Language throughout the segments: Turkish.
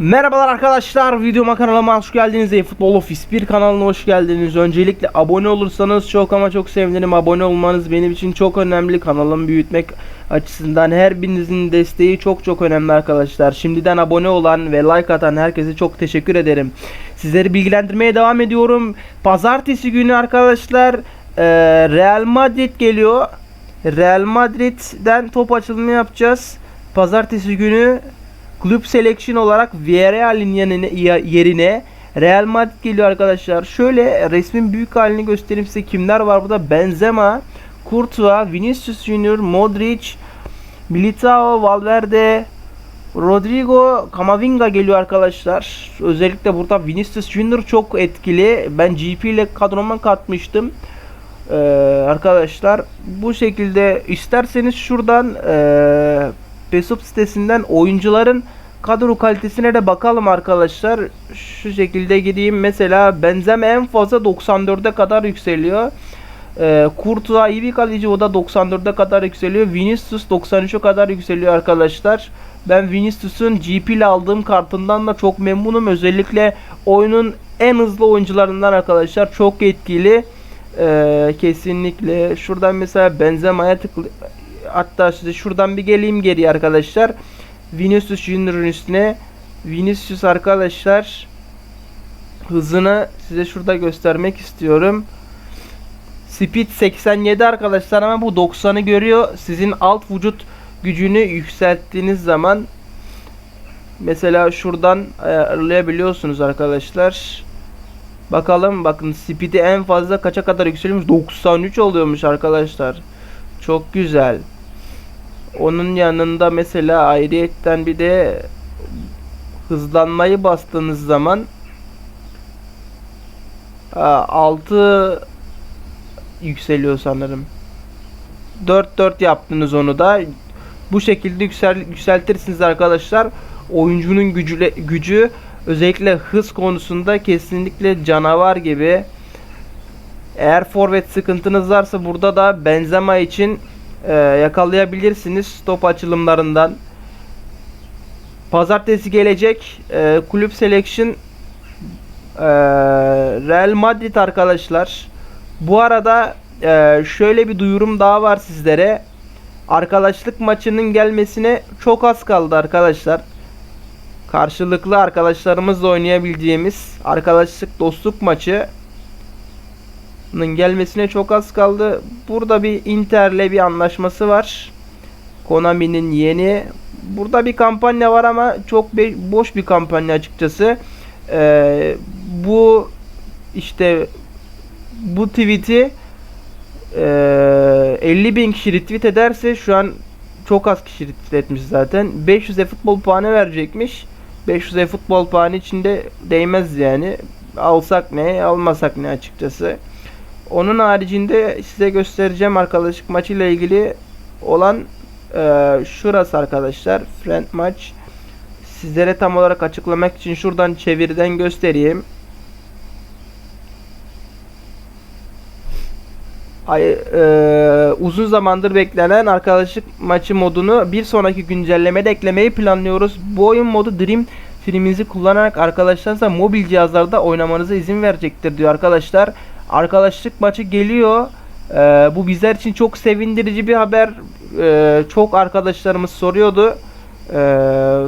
Merhabalar arkadaşlar videoma kanalıma hoş geldiniz. eFootball Office 1 kanalına hoş geldiniz. Öncelikle abone olursanız çok ama çok sevinirim. Abone olmanız benim için çok önemli. Kanalımı büyütmek açısından her birinizin desteği çok çok önemli arkadaşlar. Şimdiden abone olan ve like atan herkese çok teşekkür ederim. Sizleri bilgilendirmeye devam ediyorum. Pazartesi günü arkadaşlar eee, Real Madrid geliyor. Real Madrid'den top açılımı yapacağız. Pazartesi günü Kulüp selection olarak Villarreal'in yerine, Real Madrid geliyor arkadaşlar. Şöyle resmin büyük halini göstereyim size kimler var burada. Benzema, Courtois, Vinicius Junior, Modric, Militao, Valverde, Rodrigo, Camavinga geliyor arkadaşlar. Özellikle burada Vinicius Junior çok etkili. Ben GP ile kadroma katmıştım. Ee, arkadaşlar bu şekilde isterseniz şuradan ee, Pesup sitesinden oyuncuların kadro kalitesine de bakalım arkadaşlar. Şu şekilde gideyim. Mesela Benzema en fazla 94'e kadar yükseliyor. Ee, Courtois iyi bir kaleci o da 94'e kadar yükseliyor. Vinicius 93'e kadar yükseliyor arkadaşlar. Ben Vinicius'un GP ile aldığım kartından da çok memnunum. Özellikle oyunun en hızlı oyuncularından arkadaşlar. Çok etkili. Ee, kesinlikle. Şuradan mesela Benzema'ya tıklı hatta size şuradan bir geleyim geri arkadaşlar. Vinicius Junior'ın üstüne Vinicius arkadaşlar hızını size şurada göstermek istiyorum. Speed 87 arkadaşlar ama bu 90'ı görüyor. Sizin alt vücut gücünü yükselttiğiniz zaman mesela şuradan ayarlayabiliyorsunuz arkadaşlar. Bakalım bakın speed'i en fazla kaça kadar yükseliyormuş? 93 oluyormuş arkadaşlar. Çok güzel. Onun yanında mesela ayrıyetten bir de hızlanmayı bastığınız zaman 6 yükseliyor sanırım. 4 4 yaptınız onu da. Bu şekilde yüksel, yükseltirsiniz arkadaşlar. Oyuncunun gücü, gücü özellikle hız konusunda kesinlikle canavar gibi. Eğer forvet sıkıntınız varsa burada da Benzema için e, yakalayabilirsiniz top açılımlarından. Pazartesi gelecek e, kulüp selection e, Real Madrid arkadaşlar. Bu arada e, şöyle bir duyurum daha var sizlere. Arkadaşlık maçının gelmesine çok az kaldı arkadaşlar. Karşılıklı arkadaşlarımızla oynayabileceğimiz arkadaşlık dostluk maçı gelmesine çok az kaldı. Burada bir Inter'le bir anlaşması var. Konami'nin yeni. Burada bir kampanya var ama çok boş bir kampanya açıkçası. Ee, bu işte bu tweet'i e, 50 bin kişi retweet ederse şu an çok az kişi retweet etmiş zaten. 500 futbol puanı verecekmiş. 500 futbol puanı içinde değmez yani. Alsak ne, almasak ne açıkçası. Onun haricinde size göstereceğim arkadaşlık maçıyla ilgili olan e, şurası arkadaşlar. Friend maç. Sizlere tam olarak açıklamak için şuradan çeviriden göstereyim. Ay, e, uzun zamandır beklenen arkadaşlık maçı modunu bir sonraki güncellemede eklemeyi planlıyoruz. Bu oyun modu Dream filminizi kullanarak arkadaşlarınızla mobil cihazlarda oynamanıza izin verecektir diyor arkadaşlar. Arkadaşlık maçı geliyor. Ee, bu bizler için çok sevindirici bir haber. Ee, çok arkadaşlarımız soruyordu. Ee,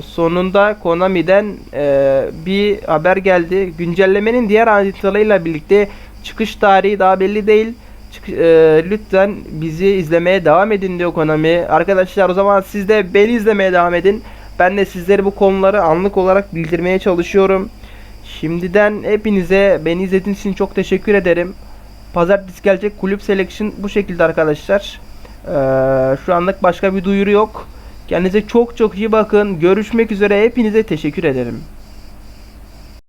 sonunda Konami'den e, bir haber geldi. Güncellemenin diğer ayrıntılarıyla birlikte çıkış tarihi daha belli değil. Çık, e, lütfen bizi izlemeye devam edin diyor Konami. Arkadaşlar o zaman siz de beni izlemeye devam edin. Ben de sizlere bu konuları anlık olarak bildirmeye çalışıyorum. Şimdiden hepinize beni izlediğiniz için çok teşekkür ederim. Pazartesi gelecek kulüp selection bu şekilde arkadaşlar. Ee, şu anlık başka bir duyuru yok. Kendinize çok çok iyi bakın. Görüşmek üzere. Hepinize teşekkür ederim.